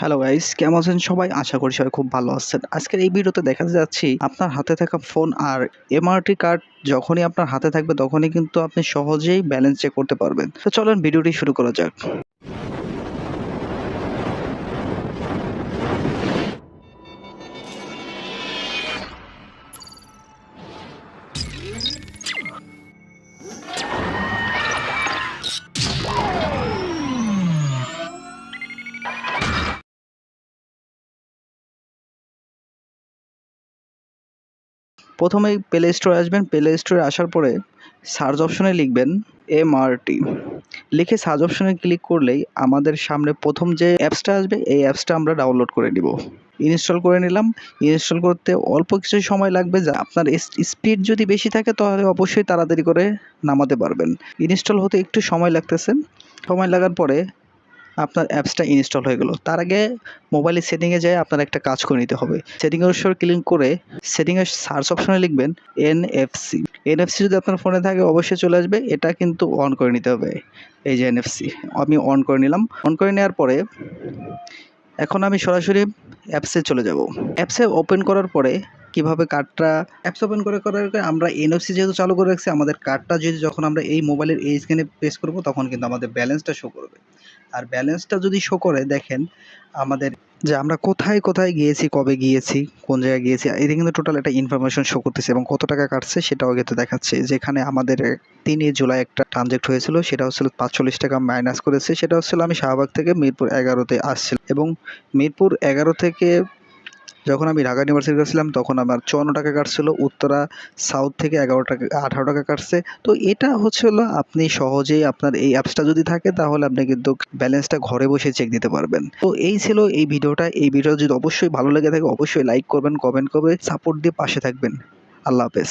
Hello guys কেমন আছেন সবাই? আশা করি সবাই খুব ভালো আছেন। আজকের এই ভিডিওতে দেখা যাচ্ছি আপনার হাতে থাকা ফোন আর এমআরটি কার্ড যখনই আপনার হাতে থাকবে, তখনই কিন্তু আপনি সহজেই ব্যালেন্স চেক করতে পারবেন। তো চলেন ভিডিওটি শুরু করা যাক। প্রথমেই প্লে স্টোরে আসবেন। প্লে স্টোরে আসার পরে সার্চ অপশনে লিখবেন এমআরটি লিখে সার্চ অপশনে ক্লিক করলেই আমাদের সামনে প্রথম যে অ্যাপসটা আসবে, এই অ্যাপসটা আমরা ডাউনলোড করে নিব। ইনস্টল করে নিলাম। ইনস্টল করতে অল্প কিছু সময় লাগবে। যা আপনার স্পিড যদি বেশি থাকে, তাহলে অবশ্যই তাড়াতাড়ি করে নামাতে পারবেন। ইনস্টল হতে একটু সময় লাগতেছে। সময় লাগার পরে আপনার অ্যাপসটা ইনস্টল হয়ে গেল। তার আগে মোবাইলের সেটিংয়ে যেয়ে আপনার একটা কাজ করে নিতে হবে। সেটিংয়ের উপর ক্লিক করে সেটিংয়ের সার্চ অপশনে লিখবেন এনএফসি এনএফসি যদি আপনার ফোনে থাকে অবশ্যই চলে আসবে। এটা কিন্তু অন করে নিতে হবে। এই যে এনএফসি আমি অন করে নিলাম। অন করে নেওয়ার পরে এখন আমি সরাসরি অ্যাপসে চলে যাব। অ্যাপসে ওপেন করার পরে কীভাবে কার্ডটা অ্যাপস ওপেন করে করার আমরা এনএফসি যেহেতু চালু করে রাখছি, আমাদের কার্ডটা যদি যখন আমরা এই মোবাইলের এই স্ক্রিনে প্রেস করব, তখন কিন্তু আমাদের ব্যালেন্সটা শো করবে। আর ব্যালেন্সটা যদি শো করে, দেখেন আমাদের যে আমরা কোথায় কোথায় গিয়েছি, কবে গিয়েছি, কোন জায়গায় গিয়েছি এটা কিন্তু টোটাল একটা ইনফরমেশন শো করতেছে এবং কত টাকা কাটছে সেটাও কিন্তু দেখাচ্ছে। যেখানে আমাদের তিনই জুলাই একটা ট্রানজেক্ট হয়েছিল, সেটা হচ্ছিল পাঁচচল্লিশ টাকা মাইনাস করেছে, সেটা হচ্ছিল আমি শাহবাগ থেকে মিরপুর এগারোতে আসছিলাম এবং মিরপুর এগারো থেকে যখন আমি ঢাকা ইউনিভার্সিটি গেছিলাম তখন আমার চুয়ান্ন টাকা কাটছিল, উত্তরা সাউথ থেকে এগারো টাকা, আঠারো টাকা কাটছে। তো এটা হচ্ছে হলো আপনি সহজেই আপনার এই অ্যাপসটা যদি থাকে, তাহলে আপনি কিন্তু ব্যালেন্সটা ঘরে বসে চেক দিতে পারবেন। তো এই ছিল এই ভিডিওটা। এই ভিডিও যদি অবশ্যই ভালো লেগে থাকে, অবশ্যই লাইক করবেন কমেন্ট করবে সাপোর্ট দিয়ে পাশে থাকবেন। আল্লাহ হাফেজ।